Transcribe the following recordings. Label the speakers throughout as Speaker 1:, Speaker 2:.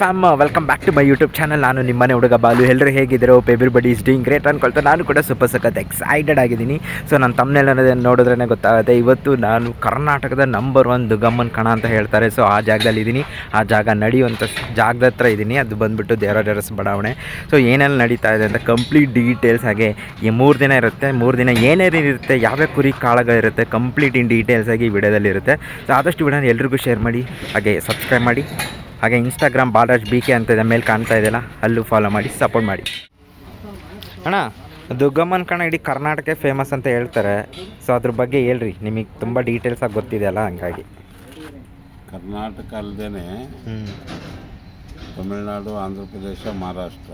Speaker 1: Fam welcome back to my YouTube channel ನಾನು ನಿಮ್ಮನೆ ಹುಡುಗ ಬಾಲು. ಎಲ್ಲರೂ ಹೇಗಿದ್ದೀರೋ ಎವ್ರಿಬಡಿ ಇಸ್ ಡೂಯಿಂಗ್ ಗ್ರೇಟ್ ಅನ್ಕೊಳ್ತಾ ನಾನು ಕೂಡ ಸೂಪರ್ ಸಖತ್ ಎಕ್ಸೈಟೆಡ್ ಆಗಿದ್ದೀನಿ. ಸೊ ನಾನು ತಮ್ಮನೆಲ್ಲ ನೋಡಿದ್ರೇ ಗೊತ್ತಾಗುತ್ತೆ. ಇವತ್ತು ನಾನು ಕರ್ನಾಟಕದ ನಂಬರ್ ಒನ್ ದುಗಮ್ಮನ್ ಕಣ ಅಂತ ಹೇಳ್ತಾರೆ. ಸೊ ಆ ಜಾಗದಲ್ಲಿ ಇದ್ದೀನಿ. ಆ ಜಾಗ ನಡೆಯುವಂಥ ಜಾಗದ ಹತ್ರ ಇದ್ದೀನಿ. ಅದು ಬಂದುಬಿಟ್ಟು ದೇವರಾಜರಸ್ ಬಡಾವಣೆ. ಸೊ ಏನೆಲ್ಲ ನಡೀತಾ ಇದೆ ಅಂತ ಕಂಪ್ಲೀಟ್ ಡೀಟೇಲ್ಸ್ ಹಾಗೆ ಈ ಮೂರು ದಿನ ಇರುತ್ತೆ. ಮೂರು ದಿನ ಏನೇನು ಇರುತ್ತೆ, ಯಾವ್ಯಾವ ಕುರಿ ಕಾಳಗಳಿರುತ್ತೆ ಕಂಪ್ಲೀಟ್ ಇನ್ ಡೀಟೇಲ್ಸ್ ಆಗಿ ಈ ವಿಡಿಯೋದಲ್ಲಿ ಇರುತ್ತೆ. ಸೊ ಆದಷ್ಟು ವಿಡಿಯೋನ ಎಲ್ರಿಗೂ ಶೇರ್ ಮಾಡಿ. ಹಾಗೆ ಸಬ್ಸ್ಕ್ರೈಬ್ ಮಾಡಿ. ಹಾಗೆ ಇನ್ಸ್ಟಾಗ್ರಾಮ್ ಬಾಲರಾಜ್ ಬಿ ಕೆ ಅಂತ ಇದೆ ಮೇಲೆ ಕಾಣ್ತಾ ಇದೆಯಲ್ಲ ಅಲ್ಲೂ ಫಾಲೋ ಮಾಡಿ ಸಪೋರ್ಟ್ ಮಾಡಿ. ಅಣ್ಣ ದುರ್ಗಮ್ಮನ ಕಣ ಇಡೀ ಕರ್ನಾಟಕ ಫೇಮಸ್ ಅಂತ ಹೇಳ್ತಾರೆ. ಸೊ ಅದ್ರ ಬಗ್ಗೆ ಹೇಳ್ರಿ ನಿಮಗೆ ತುಂಬ ಡೀಟೇಲ್ಸ್ ಆಗಿ ಗೊತ್ತಿದೆಯಲ್ಲ ಹಂಗಾಗಿ.
Speaker 2: ಕರ್ನಾಟಕ ಅಲ್ಲದೇ ತಮಿಳುನಾಡು ಆಂಧ್ರ ಪ್ರದೇಶ ಮಹಾರಾಷ್ಟ್ರ.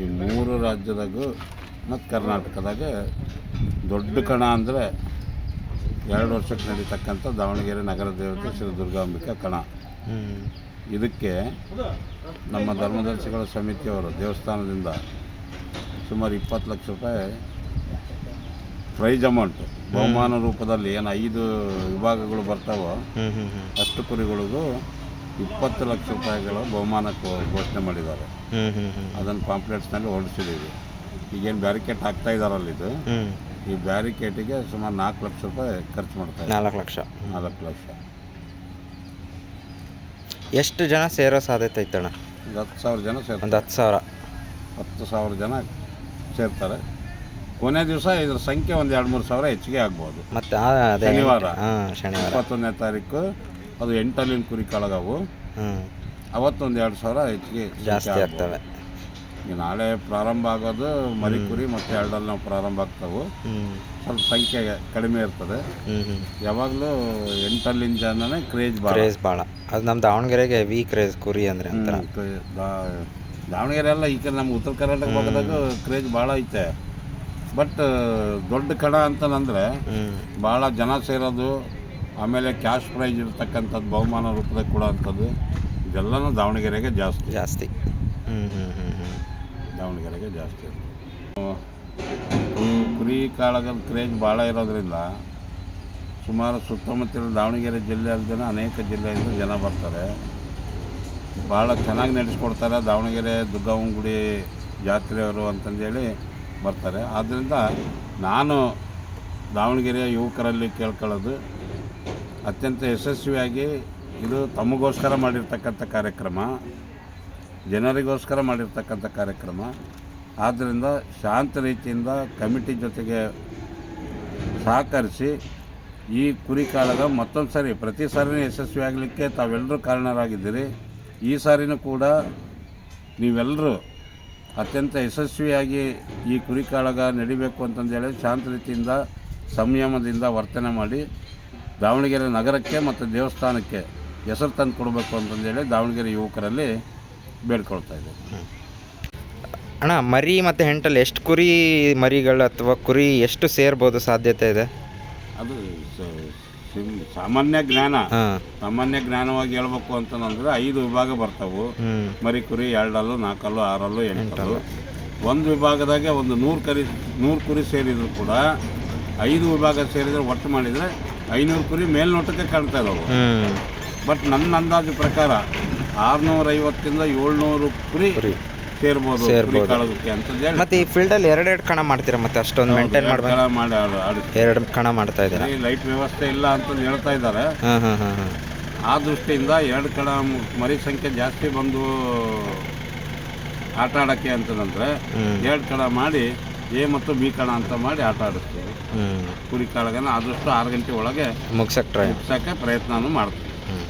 Speaker 2: ಈ ಮೂರು ರಾಜ್ಯದಾಗೂ ಮತ್ತು ಕರ್ನಾಟಕದಾಗ ದೊಡ್ಡ ಕಣ ಅಂದರೆ ಎರಡು ವರ್ಷಕ್ಕೆ ನಡೀತಕ್ಕಂಥ ದಾವಣಗೆರೆ ನಗರ ದೇವತೆ ಶ್ರೀ ದುರ್ಗಾಂಬಿಕಾ ಕಣ. ಇದಕ್ಕೆ ನಮ್ಮ ಧರ್ಮದರ್ಶಿಗಳ ಸಮಿತಿಯವರು ದೇವಸ್ಥಾನದಿಂದ ಸುಮಾರು ಇಪ್ಪತ್ತು ಲಕ್ಷ ರೂಪಾಯಿ ಪ್ರೈಜ್ ಅಮೌಂಟ್ ಬಹುಮಾನ ರೂಪದಲ್ಲಿ ಏನು ಐದು ವಿಭಾಗಗಳು ಬರ್ತಾವೋ ಅಷ್ಟು ಕುರಿಗಳಿಗೂ ಇಪ್ಪತ್ತು ಲಕ್ಷ ರೂಪಾಯಿಗಳು ಬಹುಮಾನಕ್ಕೆ ಘೋಷಣೆ ಮಾಡಿದ್ದಾರೆ. ಅದನ್ನು ಪಾಂಪ್ಲೆಟ್ಸ್ನಲ್ಲಿ ಹೊರಡಿಸಿದ್ದೀವಿ. ಈಗೇನು ಬ್ಯಾರಿಕೇಡ್ ಹಾಕ್ತಾ ಇದ್ದಾರಲ್ಲ ಇದು? ಈ ಬ್ಯಾರಿಕೇಟಿಗೆ ಸುಮಾರು ನಾಲ್ಕು ಲಕ್ಷ ರೂಪಾಯಿ ಖರ್ಚು ಮಾಡ್ತಾರೆ
Speaker 1: ನಾಲ್ಕು ಲಕ್ಷ.
Speaker 2: ನಾಲ್ಕು ಲಕ್ಷ.
Speaker 1: ಎಷ್ಟು ಜನ ಸೇರೋ ಸಾಧ್ಯತೆ ಐತಣ್ಣ?
Speaker 2: ಒಂದು ಹತ್ತು ಸಾವಿರ ಜನ ಸೇರ್ತಾರೆ.
Speaker 1: ಒಂದು ಹತ್ತು ಸಾವಿರ.
Speaker 2: ಹತ್ತು ಸಾವಿರ ಜನ ಸೇರ್ತಾರೆ. ಕೊನೆ ದಿವಸ ಇದ್ರ ಸಂಖ್ಯೆ ಒಂದು ಎರಡು ಮೂರು ಸಾವಿರ ಹೆಚ್ಚಿಗೆ ಆಗ್ಬೋದು.
Speaker 1: ಮತ್ತು ಅದೇ.
Speaker 2: ಶನಿವಾರ.
Speaker 1: ಹಾಂ ಶನಿವಾರ.
Speaker 2: ಇಪ್ಪತ್ತೊಂದನೇ ತಾರೀಕು ಅದು ಎಂಟಲ್ಲಿನ ಕುರಿ ಕಳಗವು
Speaker 1: ಹ್ಞೂ
Speaker 2: ಅವತ್ತೊಂದು ಎರಡು ಸಾವಿರ ಹೆಚ್ಚಿಗೆ ಸಂಖ್ಯೆ
Speaker 1: ಜಾಸ್ತಿ
Speaker 2: ಆಗ್ಬೋದು.
Speaker 1: ಆಗ್ತವೆ.
Speaker 2: ಈಗ ನಾಳೆ ಪ್ರಾರಂಭ ಆಗೋದು ಮರಿ ಕುರಿ ಮತ್ತು ಎರಡಲ್ಲಿ ನಾವು ಪ್ರಾರಂಭ ಆಗ್ತವೆ.
Speaker 1: ಹ್ಞೂ
Speaker 2: ಸ್ವಲ್ಪ ಸಂಖ್ಯೆ ಕಡಿಮೆ ಇರ್ತದೆ.
Speaker 1: ಹ್ಞೂ ಹ್ಞೂ
Speaker 2: ಯಾವಾಗಲೂ ಎಂಟಲ್ಲಿನ ಜನನೇ ಕ್ರೇಜ್ ಭಾಳ.
Speaker 1: ಕ್ರೇಜ್ ಭಾಳ. ಅದು ನಮ್ಮ ದಾವಣಗೆರೆಗೆ ವಿ ಕ್ರೇಜ್ ಕುರಿ ಅಂದರೆ ಅಂತಾರೆ
Speaker 2: ಹ್ಮ್, ಕ್ರೇ- ದಾ- ದಾವಣಗೆರೆ ಎಲ್ಲ ಈ ಕಡೆ ನಮ್ಮ ಉತ್ತರ ಕರ್ನಾಟಕ ಭಾಗದಾಗ ಕ್ರೇಜ್ ಭಾಳ ಐತೆ. ಬಟ್ ದೊಡ್ಡ ಕಡ ಅಂತಂದ್ರೆ
Speaker 1: ಹ್ಞೂ
Speaker 2: ಭಾಳ ಜನ ಸೇರೋದು ಆಮೇಲೆ ಕ್ಯಾಶ್ ಪ್ರೈಜ್ ಇರ್ತಕ್ಕಂಥದ್ದು ಬಹುಮಾನ ರೂಪದಾಗ ಅಂಥದ್ದು ಇದೆಲ್ಲನೂ ದಾವಣಗೆರೆಗೆ ಜಾಸ್ತಿ.
Speaker 1: ಜಾಸ್ತಿ. ಹ್ಞೂ ಹ್ಞೂ ಹ್ಞೂ ಹ್ಞೂ
Speaker 2: ದಾವಣಗೆರೆಗೆ ಜಾಸ್ತಿ ಕುರಿ ಕಾಳಗದ ಕ್ರೇಜ್ ಭಾಳ ಇರೋದರಿಂದ ಸುಮಾರು ಸುತ್ತಮುತ್ತಲಿನ ದಾವಣಗೆರೆ ಜಿಲ್ಲೆ ಅಲ್ಲದೆ ಅನೇಕ ಜಿಲ್ಲೆಯಿಂದ ಜನ ಬರ್ತಾರೆ. ಭಾಳ ಚೆನ್ನಾಗಿ ನಡೆಸ್ಕೊಡ್ತಾರೆ ದಾವಣಗೆರೆ ದುರ್ಗವ್ವನ ಗುಡಿ ಜಾತ್ರೆಯವರು ಅಂತಂದೇಳಿ ಬರ್ತಾರೆ. ಆದ್ದರಿಂದ ನಾನು ದಾವಣಗೆರೆಯ ಯುವಕರಲ್ಲಿ ಕೇಳ್ಕೊಳ್ಳೋದು ಅತ್ಯಂತ ಯಶಸ್ವಿಯಾಗಿ ಇದು ತಮಗೋಸ್ಕರ ಮಾಡಿರ್ತಕ್ಕಂಥ ಕಾರ್ಯಕ್ರಮ, ಜನರಿಗೋಸ್ಕರ ಮಾಡಿರ್ತಕ್ಕಂಥ ಕಾರ್ಯಕ್ರಮ. ಆದ್ದರಿಂದ ಶಾಂತ ರೀತಿಯಿಂದ ಕಮಿಟಿ ಜೊತೆಗೆ ಸಹಕರಿಸಿ ಈ ಕುರಿ ಕಾಳಗ ಮತ್ತೊಂದು ಸಾರಿ, ಪ್ರತಿ ಸಾರಿನೂ ಯಶಸ್ವಿ ಆಗಲಿಕ್ಕೆ ತಾವೆಲ್ಲರೂ ಕಾರಣರಾಗಿದ್ದೀರಿ. ಈ ಸಾರಿನೂ ಕೂಡ ನೀವೆಲ್ಲರೂ ಅತ್ಯಂತ ಯಶಸ್ವಿಯಾಗಿ ಈ ಕುರಿ ಕಾಳಗ ನಡಿಬೇಕು ಅಂತಂದೇಳಿ ಶಾಂತ ರೀತಿಯಿಂದ, ಸಂಯಮದಿಂದ ವರ್ತನೆ ಮಾಡಿ ದಾವಣಗೆರೆ ನಗರಕ್ಕೆ ಮತ್ತು ದೇವಸ್ಥಾನಕ್ಕೆ ಹೆಸರು ತಂದು ಕೊಡಬೇಕು ಅಂತಂದೇಳಿ ದಾವಣಗೆರೆ ಯುವಕರಲ್ಲಿ ಬೇಡ್ಕೊಳ್ತಾ ಇದ್ದೇನೆ.
Speaker 1: ಅಣ್ಣ ಮರಿ ಮತ್ತು ಹೆಂಟಲ್ಲಿ ಎಷ್ಟು ಕುರಿ ಮರಿಗಳು ಅಥವಾ ಕುರಿ ಎಷ್ಟು ಸೇರ್ಬೋದು ಸಾಧ್ಯತೆ ಇದೆ?
Speaker 2: ಅದು ಸ- ಸಿಮ್- ಸಾಮಾನ್ಯ ಜ್ಞಾನ.
Speaker 1: ಹಾಂ.
Speaker 2: ಸಾಮಾನ್ಯ ಜ್ಞಾನವಾಗಿ ಹೇಳ್ಬೇಕು ಅಂತಂದ್ರೆ ಐದು ವಿಭಾಗ ಬರ್ತಾವು.
Speaker 1: ಹ್ಞೂ
Speaker 2: ಮರಿ ಕುರಿ ಎರಡಲ್ಲು ನಾಲ್ಕಲ್ಲು ಆರಲ್ಲು ಎಂಟಲ್ಲು. ಒಂದು ವಿಭಾಗದಾಗೆ ಒಂದು ನೂರು ಕರಿ ನೂರು ಕುರಿ ಸೇರಿದ್ರು ಕೂಡ ಐದು ವಿಭಾಗ ಸೇರಿದ್ರೆ ಒಟ್ಟು ಮಾಡಿದರೆ ಐನೂರು ಕುರಿ ಮೇಲ್ನೋಟಕ್ಕೆ ಕಾಣ್ತಾ ಇದಾವೆ.
Speaker 1: ಹ್ಞೂ
Speaker 2: ಬಟ್ ನನ್ನ ಅಂದಾಜು ಪ್ರಕಾರ ಆರುನೂರೈವತ್ತಿಂದ ಏಳ್ನೂರು ಕುರಿ
Speaker 1: ಕುರಿ.
Speaker 2: ಸೇರ್ಬೋದು
Speaker 1: ಸೇರ್ಬೋದು.
Speaker 2: ಹೇಳಿ
Speaker 1: ಮತ್ತೆ ಈ ಫೀಲ್ಡಲ್ಲಿ ಎರಡೆರಡು ಕಣ ಮಾಡ್ತೀರಾ ಮತ್ತೆ ಅಷ್ಟೊಂದು ಮೇಂಟೈನ್ ಮಾಡ್ಬೇಕು?
Speaker 2: ಕಾಳ ಮಾಡಿ ಆಡು ಆಡಿಸ್ತಾರೆ
Speaker 1: ಎರಡು ಕಣ ಮಾಡ್ತಾ ಇದ್ದೀರಾ?
Speaker 2: ಲೈಟ್ ವ್ಯವಸ್ಥೆ ಇಲ್ಲ ಅಂತ ಹೇಳ್ತಾ ಇದ್ದಾರೆ.
Speaker 1: ಹಾಂ ಹಾಂ ಹಾಂ ಹಾಂ.
Speaker 2: ಆ ದೃಷ್ಟಿಯಿಂದ ಎರಡು ಕಡ ಮರಿ ಸಂಖ್ಯೆ ಜಾಸ್ತಿ ಬಂದು ಆಟ ಆಡೋಕ್ಕೆ ಅಂತಂದ್ರೆ ಎರಡು ಕಡೆ ಮಾಡಿ ಎ ಮತ್ತು ಬಿ ಕಣ ಅಂತ ಮಾಡಿ ಆಟ ಆಡಿಸ್ತೀವಿ.
Speaker 1: ಹ್ಞೂ
Speaker 2: ಕುರಿ ಕಾಳಗನ ಆದಷ್ಟು ಆರು ಗಂಟೆ ಒಳಗೆ
Speaker 1: ಮುಗ್ಸಕ್ಕೆ ಟ್ರೈ
Speaker 2: ಮುಗ್ಸೋಕ್ಕೆ ಪ್ರಯತ್ನನೂ ಮಾಡ್ತೀವಿ
Speaker 1: ಹ್ಞೂ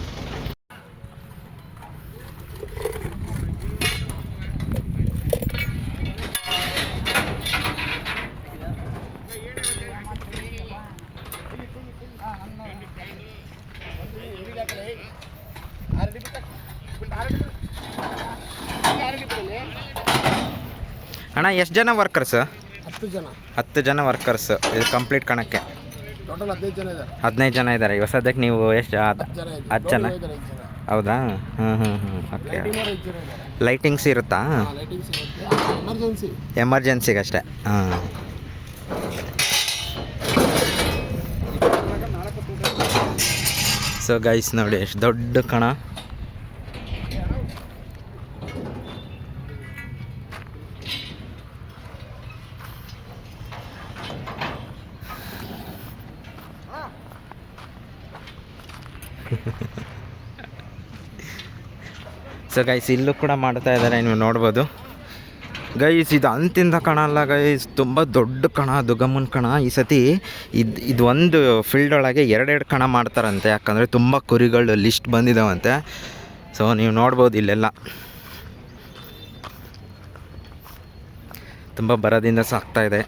Speaker 1: ಅಣ್ಣ ಎಷ್ಟು ಜನ ವರ್ಕರ್ಸ್
Speaker 3: ಹತ್ತು ಜನ.
Speaker 1: ಹತ್ತು ಜನ ವರ್ಕರ್ಸ್ ಇದು ಕಂಪ್ಲೀಟ್ ಕಣಕ್ಕೆ.
Speaker 3: ಟೋಟಲ್ ಹದಿನೈದು ಜನ ಇದ್ದಾರೆ.
Speaker 1: ಹದಿನೈದು ಜನ ಇದ್ದಾರೆ. ಇವಾಗ ಸದ್ಯಕ್ಕೆ ನೀವು ಎಷ್ಟು ಹತ್ತು ಜನ ಹೌದಾ? ಹ್ಞೂ ಹ್ಞೂ ಹ್ಞೂ ಓಕೆ ಲೈಟಿಂಗ್ಸ್ ಇರುತ್ತಾ?
Speaker 3: ಲೈಟಿಂಗ್ಸ್ ಇರುತ್ತೆ. ಎಮರ್ಜೆನ್ಸಿ
Speaker 1: ಎಮರ್ಜೆನ್ಸಿಗೆ ಅಷ್ಟೇ. ಹಾಂ. ಸೊ ಗೈಸ್ ನೋಡಿ ಎಷ್ಟು ದೊಡ್ಡ ಕಣ. ಸೊ ಗೈಸ್ ಇಲ್ಲೂ ಕೂಡ ಮಾಡ್ತಾ ಇದ್ದಾರೆ, ನೀವು ನೋಡ್ಬೋದು. ಗೈಸ್ ಇದು ಅಂತಿಂದ ಕಣ ಅಲ್ಲ ಗೈಸ್ ತುಂಬ ದೊಡ್ಡ ಕಣ ದುಗಮ್ಮನ ಕಣ. ಈ ಸತಿ ಇದು ಇದು ಒಂದು ಫೀಲ್ಡ್ ಒಳಗೆ ಎರಡೆರಡು ಕಣ ಮಾಡ್ತಾರಂತೆ. ಯಾಕಂದರೆ ತುಂಬ ಕುರಿಗಳು ಲಿಸ್ಟ್ ಬಂದಿದ್ದಾವಂತೆ ಸೊ ನೀವು ನೋಡ್ಬೋದು ಇಲ್ಲೆಲ್ಲ. ತುಂಬ ಬರೋದಿಂದ ಸಾಕ್ತಾ ಇದೆ.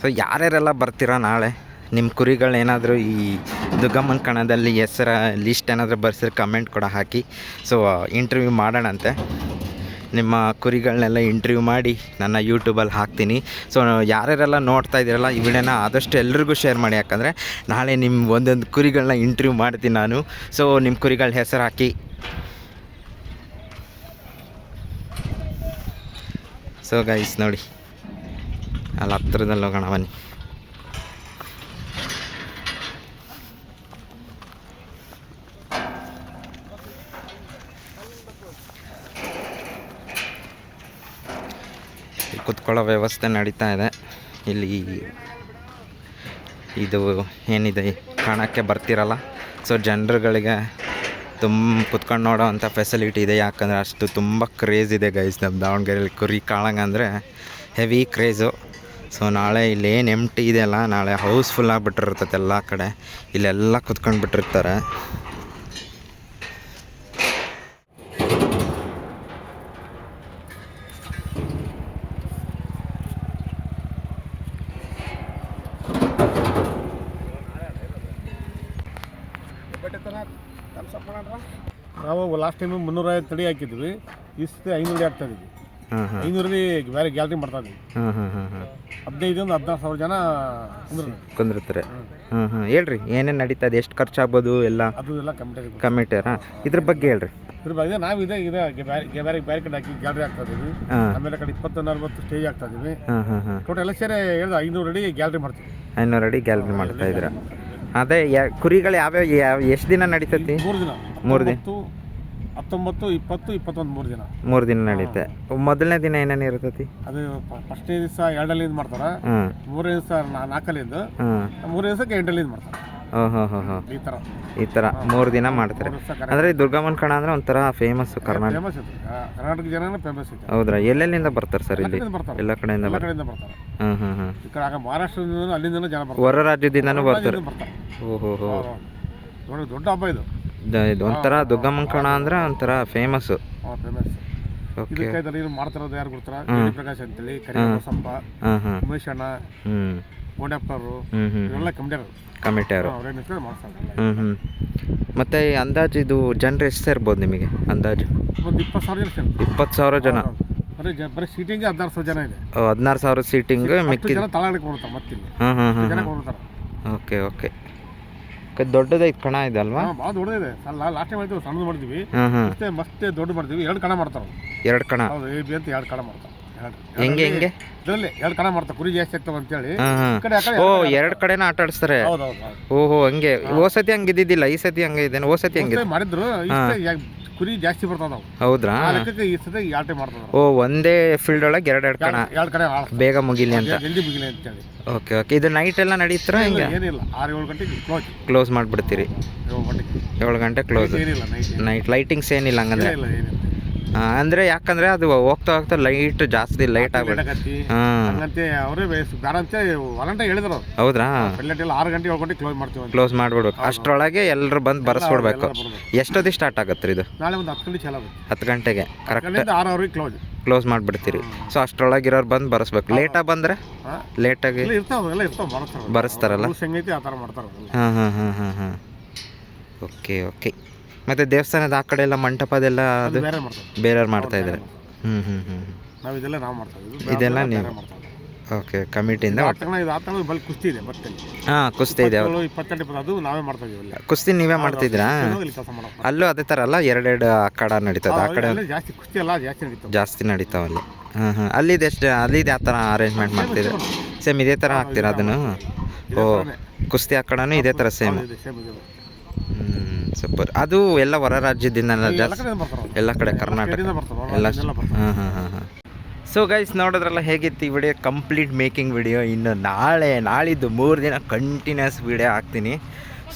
Speaker 1: ಸೊ ಯಾರ್ಯಾರೆಲ್ಲ ಬರ್ತೀರಾ ನಾಳೆ? ನಿಮ್ಮ ಕುರಿಗಳೇನಾದರೂ ಈ ದುಗ್ಗಮ್ಮನ ಕಣದಲ್ಲಿ ಹೆಸರ ಲಿಸ್ಟ್ ಏನಾದರೂ ಬರ್ಸಿದ್ರೆ ಕಮೆಂಟ್ ಕೂಡ ಹಾಕಿ. So interview ಮಾಡೋಣಂತೆ. ನಿಮ್ಮ ಕುರಿಗಳನ್ನೆಲ್ಲ ಇಂಟರ್ವ್ಯೂ ಮಾಡಿ ನನ್ನ ಯೂಟ್ಯೂಬಲ್ಲಿ ಹಾಕ್ತೀನಿ. ಸೊ ಯಾರ್ಯಾರೆಲ್ಲ ನೋಡ್ತಾ ಇದ್ದೀರಲ್ಲ, ಈ ವಿಡಿಯೋನ ಆದಷ್ಟು ಎಲ್ರಿಗೂ ಶೇರ್ ಮಾಡಿ. ಯಾಕಂದರೆ ನಾಳೆ ನಿಮ್ಮ ಒಂದೊಂದು ಕುರಿಗಳನ್ನ ಇಂಟರ್ವ್ಯೂ ಮಾಡ್ತೀನಿ ನಾನು. ಸೊ ನಿಮ್ಮ ಕುರಿಗಳ ಹೆಸರು ಹಾಕಿ. ಸೊ ಗೈಸ್ ನೋಡಿ. ಅಲ್ಲಿ, ಹತ್ರದಲ್ಲಿ ಹೋಗೋಣ, ಬನ್ನಿ. ಕುತ್ಕೊಳ್ಳೋ ವ್ಯವಸ್ಥೆ ನಡೀತಾ ಇದೆ. ಇಲ್ಲಿ ಇದು ಏನಿದೆ ಕಾಣೋಕ್ಕೆ ಬರ್ತಿರಲ್ಲ. ಸೊ ಜನರುಗಳಿಗೆ ತುಂಬ ಕುತ್ಕೊಂಡು ನೋಡೋ ಅಂಥ ಫೆಸಿಲಿಟಿ ಇದೆ. ಯಾಕಂದರೆ ಅಷ್ಟು ತುಂಬ ಕ್ರೇಜ್ ಇದೆ ಗೈಸ್ ನಮ್ಮ ದಾವಣಗೆರೆಯಲ್ಲಿ ಕುರಿ ಕಾಳಂಗ ಅಂದರೆ ಹೆವಿ ಕ್ರೇಜು ಸೊ ನಾಳೆ ಇಲ್ಲಿ ಏನು ಎಮ್ಟಿ ಇದೆಯಲ್ಲ ನಾಳೆ ಹೌಸ್ಫುಲ್ ಆಗಿಬಿಟ್ಟಿರ್ತದೆ ಎಲ್ಲ ಕಡೆ. ಇಲ್ಲೆಲ್ಲ ಕುತ್ಕೊಂಡು ಬಿಟ್ಟಿರ್ತಾರೆ.
Speaker 3: ನಾವು ಲಾಸ್ಟ್ ಟೈಮ್ ಮುನ್ನೂರೈವತ್ತು ತಡಿ ಹಾಕಿದ್ವಿ. ಇಷ್ಟು ಸತಿ ಐನೂರು ಹಾಕ್ತಾ ಇದ್ವಿ ಐನೂರಲ್ಲಿ ಬೇರೆ ಗ್ಯಾಲರಿ ಮಾಡ್ತಾ ಇದ್ವಿ. ಹದಿನೈದರಿಂದ ಹದಿನಾರು ಸಾವಿರ ಜನ ಕುಂದ್ರು
Speaker 1: ಕುಂದಿರ್ತಾರೆ ಹಾಂ ಹಾಂ ಹೇಳ್ರಿ ಏನೇನು ನಡೀತದೆ ಎಷ್ಟು ಖರ್ಚಾಗ್ಬೋದು ಎಲ್ಲ?
Speaker 3: ಅದು ಎಲ್ಲ ಕಮಿಟಿ
Speaker 1: ಕಮಿಟಿಯರ ಇದ್ರ ಬಗ್ಗೆ ಹೇಳ್ರಿ.
Speaker 3: ಇದ್ರ ಬಗ್ಗೆ ನಾವು ಇದೆ ಇದೆ. ಬೇರೆ ಬೇರೆ ಕಡೆ ಹಾಕಿ ಗ್ಯಾಲರಿ ಆಗ್ತಾ ಇದೀವಿ ಆಮೇಲೆ ಕಡೆ ಇಪ್ಪತ್ತು ನಲ್ವತ್ತು ಸ್ಟೇಜ್ ಹಾಕ್ತಾ ಇದೀವಿ ಟೋಟಲ್ ಎಲ್ಲ ಸೇರಿ ಹೇಳ್ದು ಐನೂರು ಅಡಿ ಗ್ಯಾಲರಿ ಮಾಡ್ತೀವಿ.
Speaker 1: ಐನೂರು ಅಡಿ ಗ್ಯಾಲರಿ ಮಾಡ್ತಾ ಇದ್ದೀರಾ? ಅದೇ ಯಾ ಕುರಿಗಳು ಯಾವ್ಯಾವ ಯಾವ ಎಷ್ಟು ದಿನ ನಡೀತೈತಿ?
Speaker 3: ಮೂರು ದಿನ.
Speaker 1: ಮೂರು ದಿನ.
Speaker 3: ಹತ್ತೊಂಬತ್ತು, ಹತ್ತೊಂಬತ್ತು ಇಪ್ಪತ್ತು ಇಪ್ಪತ್ತೊಂದು ಮೂರು ದಿನ.
Speaker 1: ಮೂರು ದಿನ ನಡೀತೆ. ಮೊದಲನೇ ದಿನ ಏನೇನು ಇರ್ತೈತಿ?
Speaker 3: ಅದು ಫಸ್ಟ್ ದಿವಸ ಎರಡಲ್ಲಿಂದ ಮಾಡ್ತಾರೆ.
Speaker 1: ಹಾಂ.
Speaker 3: ಮೂರನೇ ದಿವಸ ನಾಲ್ಕಲ್ಲಿಂದ.
Speaker 1: ಹಾಂ.
Speaker 3: ಮೂರನೇ ದಿವಸಕ್ಕೆ ಇದು ಮಾಡ್ತಾರೆ.
Speaker 1: ಓ ಹಾಂ ಹೋ ಹೋ.
Speaker 3: ಈ ತರ.
Speaker 1: ಈ ಥರ ಮೂರು ದಿನ ಮಾಡ್ತಾರೆ. ಅಂದ್ರೆ ದುರ್ಗಮ್ಮನ ಕಣ ಅಂದ್ರೆ ಒಂಥರ ಫೇಮಸ್ ಕರ್ನಾಟಕ.
Speaker 3: ಫೇಮಸ್ ಐತಿ ಆ, ಕರ್ನಾಟಕ ಜನನೇ ಫೇಮಸ್ ಐತಿ
Speaker 1: ಹೌದ್ರಾ? ಎಲ್ಲೆಲ್ಲಿಂದ ಬರ್ತಾರೆ ಸರ್ ಇಲ್ಲಿ?
Speaker 3: ಕಡೆಯಿಂದ ಬರ್ತಾರೆ?
Speaker 1: ಎಲ್ಲ ಕಡೆಯಿಂದ
Speaker 3: ಎಲ್ಲ
Speaker 1: ಬರ್ತಾರೆ.
Speaker 3: ಕಡೆಯಿಂದ ಬರ್ತಾರೆ?
Speaker 1: ಹಾಂ ಹಾಂ ಹಾಂ.
Speaker 3: ಈ ಕಡೆ ಆಗ ಮಹಾರಾಷ್ಟ್ರದಿಂದ ಅಲ್ಲಿಂದನೂ ಜನ ಬರ್ತಾರೆ.
Speaker 1: ಹೊರ ರಾಜ್ಯದಿಂದನೂ ಬರ್ತಾರೆ.
Speaker 3: ಅಲ್ಲಿಂದ ಬರ್ತಾರೆ.
Speaker 1: ಓ ಹೋ ಹೋ.
Speaker 3: ಹೌದು. ದೊಡ್ಡ ದೊಡ್ಡ ಹಬ್ಬ ಇದು.
Speaker 1: ದ- ಇದು ಒಂಥರ ದುರ್ಗಮ್ಮನ ಕಣ ಅಂದ್ರೆ ಒಂಥರ ಫೇಮಸ್ಸು
Speaker 3: ಫೇಮಸ್
Speaker 1: ಓಕೆ
Speaker 3: ಇದಕ್ಕೆ ಇದರಲ್ಲಿ ಮಾಡ್ತಿರೋದು ಯಾರು ಗೊತ್ತಾ? ಪ್ರಕಾಶ್ ಅಂತೇಳಿ ಕರಿ ಬಸಪ್ಪ
Speaker 1: ಹಾಂ ಹಾಂ
Speaker 3: ಉಮೇಶ್ ಅಣ್ಣ
Speaker 1: ಹ್ಞೂ
Speaker 3: ಗೋಂಡಪ್ಪರು
Speaker 1: ಹ್ಞೂ ಹ್ಞೂ
Speaker 3: ಇವರೆಲ್ಲ ಕಮಿಟಿಯರು
Speaker 1: ಕಮಿಟಿಯವರು
Speaker 3: ಅವ್ರೇನು ಇರ್ತದೆ ಮಾಡ್ತಾರೆ
Speaker 1: ಹ್ಞೂ ಹ್ಞೂ ಮತ್ತು ಅಂದಾಜು ಇದು ಜನರು ಎಷ್ಟು ಸೇರ್ಬೋದು ನಿಮಗೆ ಅಂದಾಜು?
Speaker 3: ಒಂದು ಇಪ್ಪತ್ತು ಸಾವಿರ ಜನ ಸೇರ್ತಾರೆ.
Speaker 1: ಇಪ್ಪತ್ತು ಸಾವಿರ ಜನ.
Speaker 3: ಬರೀ ಜ ಬರೀ ಸೀಟಿಂಗ್ ಹದಿನಾರು ಸಾವಿರ ಜನ ಇದೆ.
Speaker 1: ಹದಿನಾರು ಸಾವಿರ ಸೀಟಿಂಗ್
Speaker 3: ಹತ್ತು
Speaker 1: ಮಿಕ್ಕಿದ
Speaker 3: ಜನ ತಳಗಡೆ ಕೊಡ್ತಾರೆ ಮತ್ತಿಲ್ಲಿ
Speaker 1: ಹಾಂ ಹಾಂ ಹಾಂ
Speaker 3: ಜನ
Speaker 1: ಹಾಂ
Speaker 3: ಕೊಡ್ತಾರೆ
Speaker 1: ಓಕೆ ಓಕೆ. ದೊಡ್ಡದೈತೆ ಕಣ ಇದೆ ಅಲ್ವಾ?
Speaker 3: ಹಾಂ ಭಾಳ ದೊಡ್ಡದಿದೆ. ಅಲ್ಲ ಲಾಸ್ಟ್ ಟೈಮ್ ಮಾಡ್ತೀವಿ ಸಣ್ಣದು ಮಾಡಿದ್ವಿ.
Speaker 1: ಹಾಂ ಹಾಂ
Speaker 3: ಮತ್ತೆ ಮತ್ತೆ ದೊಡ್ಡ ಮಾಡ್ತೀವಿ ಎರಡು ಕಣ ಮಾಡ್ತಾರೆ
Speaker 1: ಎರಡು ಕಣ.
Speaker 3: ಹೌದು ಎ ಬಿ ಅಂತ ಎರಡು ಕಣ ಮಾಡ್ತಾರೆ.
Speaker 1: ಹೆಂಗೆ ಹೆಂಗೆ?
Speaker 3: ಇದರಲ್ಲಿ ಎರಡು ಕಣ ಮಾಡ್ತಾರೆ ಕುರಿ ಜಾಸ್ತಿ ಆಗ್ತಾವ ಅಂತೇಳಿ. ಈ ಕಡೆ ಆ ಕಡೆ
Speaker 1: ಓ ಎರಡು ಕಡೆನ ಆಟ ಆಡಿಸ್ತಾರೆ?
Speaker 3: ಹೌದು ಹೌದು ಹೌದು.
Speaker 1: ಓಹೋ ಹಂಗೆ. ಓ ಸತಿ ಹಂಗೆ ಇದ್ದಿದ್ದಿಲ್ಲ ಈ ಸತಿ ಹಂಗೆ ಇದೆ ಓ ಸತಿ ಹಂಗೆ
Speaker 3: ಮತ್ತೆ ಮಾಡಿದ್ರು ಈ ಸತಿ ಯಾ- ಕುರಿ ಜಾಸ್ತಿ ಬರ್ತಾವ ನಾವು
Speaker 1: ಹೌದ್ರಾ?
Speaker 3: ಆ ಲೆಕ್ಕಕ್ಕೆ ಈ ಸತಿ ಟೈಮ್ ಮಾಡ್ತಾರೆ
Speaker 1: ಓ ಒಂದೇ ಫೀಲ್ಡ್ ಒಳಗೆ ಎರಡು ಎರಡು ಕಣ?
Speaker 3: ಎರಡು ಕಡೆ ಆಡ್ತಾರೆ.
Speaker 1: ಬೇಗ ಮುಗಿಲಿ ಅಂತ.
Speaker 3: ಜಲ್ದಿ ಮುಗಿಲಿ ಅಂತೇಳಿ.
Speaker 1: Okay okay. ಇದು ನೈಟ್ ಎಲ್ಲ ನಡೀತಾರ ಹಿಂಗೆ?
Speaker 3: ಏನಿಲ್ಲ. ಆರು ಏಳು ಗಂಟೆಗೆ ಕ್ಲೋಸ್
Speaker 1: ಕ್ಲೋಸ್ ಮಾಡಿಬಿಡ್ತೀರಿ.
Speaker 3: ಏಳು ಗಂಟೆಗೆ.
Speaker 1: ಏಳು ಗಂಟೆ ಕ್ಲೋಸ್
Speaker 3: ಏನಿಲ್ಲ ನೈಟ್
Speaker 1: ನೈಟ್ ಲೈಟಿಂಗ್ಸ್ ಏನಿಲ್ಲ ಹಂಗಂದ್ರೆ?
Speaker 3: ಇಲ್ಲ ಏನಿಲ್ಲ.
Speaker 1: ಅಂದ್ರೆ ಯಾಕಂದ್ರೆ ಅದು ಹೋಗ್ತಾ ಹೋಗ್ತಾ ಲೈಟ್ ಜಾಸ್ತಿ ಲೈಟ್ ಆಗ್ಬಿಡ
Speaker 3: ಬೆಳಗತ್ತಿ
Speaker 1: ಹಾಂ. ಹೌದ್ರಾ?
Speaker 3: ಆರು ಗಂಟೆ ಏಳು ಗಂಟೆ ಕ್ಲೋಸ್ ಮಾಡ್ತೀವಿ
Speaker 1: ಕ್ಲೋಸ್ ಮಾಡ್ಬಿಡ್ಬೇಕು. ಅಷ್ಟರೊಳಗೆ ಎಲ್ಲರೂ ಬಂದು ಬರ್ಸ್ಬಿಡ್ಬೇಕು. ಎಷ್ಟೊತ್ತಿ ಸ್ಟಾರ್ಟ್ ಆಗತ್ತೆ ಇದು?
Speaker 3: ನಾಳೆ ಒಂದು ಹತ್ತು ಗಂಟೆ ಚಾಲ ಆಗುತ್ತೆ.
Speaker 1: ಹತ್ತು ಗಂಟೆಗೆ ಕರೆಕ್ಟ್
Speaker 3: ಆರವರೆಗೆ ಕ್ಲೋಸ್
Speaker 1: ಕ್ಲೋಸ್ ಮಾಡ್ಬಿಡ್ತೀರಿ. ಸೊ ಅಷ್ಟರೊಳಗೆ ಇರೋರು ಬಂದು ಬರೆಸ್ಬೇಕು. ಲೇಟಾಗಿ ಬಂದರೆ? ಲೇಟಾಗಿ ಬರೆಸ್ತಾರಲ್ಲ. ಹಾಂ ಹಾಂ ಹಾಂ ಹಾಂ ಹಾಂ. ಓಕೆ ಓಕೆ ಮತ್ತು ದೇವಸ್ಥಾನದ ಆ ಕಡೆ ಎಲ್ಲ ಮಂಟಪದೆಲ್ಲ ಅದು
Speaker 3: ಅದು ಬೇರೆ
Speaker 1: ಬೇರೆಯವ್ರು ಮಾಡ್ತಾ ಇದ್ದಾರೆ. ಹ್ಞೂ ಹ್ಞೂ ಹ್ಞೂ
Speaker 3: ನಾವು ಇದೆಲ್ಲ ನಾವು ಮಾಡ್ತಾ
Speaker 1: ಇದೆಲ್ಲ ನೀವು ಓಕೆ ಕಮಿಟಿಯಿಂದ
Speaker 3: ಆ ಆ ಬಲ್ ಕುಸ್ತಿ ಇದೆ
Speaker 1: ಹಾಂ ಕುಸ್ತಿ ಇದೆ.
Speaker 3: ಅದು ನಾವೇ ಮಾಡ್ತಾ ಇದೀವಿ
Speaker 1: ಕುಸ್ತಿ ನೀವೇ
Speaker 3: ಮಾಡ್ತಿದ್ರಾ
Speaker 1: ಅಲ್ಲೂ ಅದೇ ಥರ ಅಲ್ಲ ಎರಡೆರಡು ಅಕ್ಕಡ ನಡೀತದೆ. ಆ ಕಡೆ
Speaker 3: ಜಾಸ್ತಿ ಕುಸ್ತಿ ಎಲ್ಲ ಜಾಸ್ತಿ ನಡೀತಾವೆ.
Speaker 1: ಜಾಸ್ತಿ ನಡೀತಾವಲ್ಲಿ ಹಾಂ ಹಾಂ ಅಲ್ಲಿದು ಎಷ್ಟು ಅಲ್ಲಿದು ಯಾವ ಥರ ಅರೇಂಜ್ಮೆಂಟ್ ಮಾಡ್ತಿದ್ರು ಸೇಮ್ ಇದೇ ಥರ ಹಾಕ್ತೀರಾ ಅದನ್ನು? ಓ ಕುಸ್ತಿ ಅಖಾಡನೂ ಇದೇ ಥರ ಸೇಮ್
Speaker 3: ಇದೆ ಸೇಮ್ ಇದೆ.
Speaker 1: ಹ್ಞೂ ಸೂಪರ್. ಅದು ಎಲ್ಲ ಹೊರ ರಾಜ್ಯದಿಂದ
Speaker 3: ಎಲ್ಲ
Speaker 1: ಜಾಸ್ತಿ ಕಡೆ ಕರ್ನಾಟಕ. ಎಲ್ಲ ಹಾಂ ಹಾಂ ಹಾಂ ಸೊ ಗೈಸ್ ನೋಡಿದ್ರಲ್ಲ ಹೇಗಿತ್ತು ಈ ವಿಡಿಯೋ ಕಂಪ್ಲೀಟ್ ಮೇಕಿಂಗ್ ವಿಡಿಯೋ ಇನ್ನು ನಾಳೆ ನಾಳಿದ್ದು ಮೂರು ದಿನ ಕಂಟಿನ್ಯೂಸ್ ವಿಡಿಯೋ ಹಾಕ್ತೀನಿ.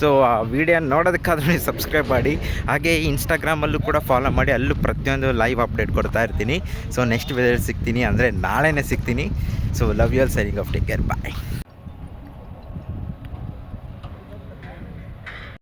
Speaker 1: ಸೊ ಆ ವಿಡಿಯೋ ನೋಡೋದಕ್ಕಾದ್ರೂ ನೀವು ಸಬ್ಸ್ಕ್ರೈಬ್ ಮಾಡಿ. ಹಾಗೆ ಇನ್ಸ್ಟಾಗ್ರಾಮಲ್ಲೂ ಕೂಡ ಫಾಲೋ ಮಾಡಿ. ಅಲ್ಲೂ ಪ್ರತಿಯೊಂದು ಲೈವ್ ಅಪ್ಡೇಟ್ ಕೊಡ್ತಾ ಇರ್ತೀನಿ. ಸೊ ನೆಕ್ಸ್ಟ್ ವಿಡಿಯೋ ಸಿಗ್ತೀನಿ. ಅಂದರೆ ನಾಳೆನೇ ಸಿಗ್ತೀನಿ. So love you all signing off take care bye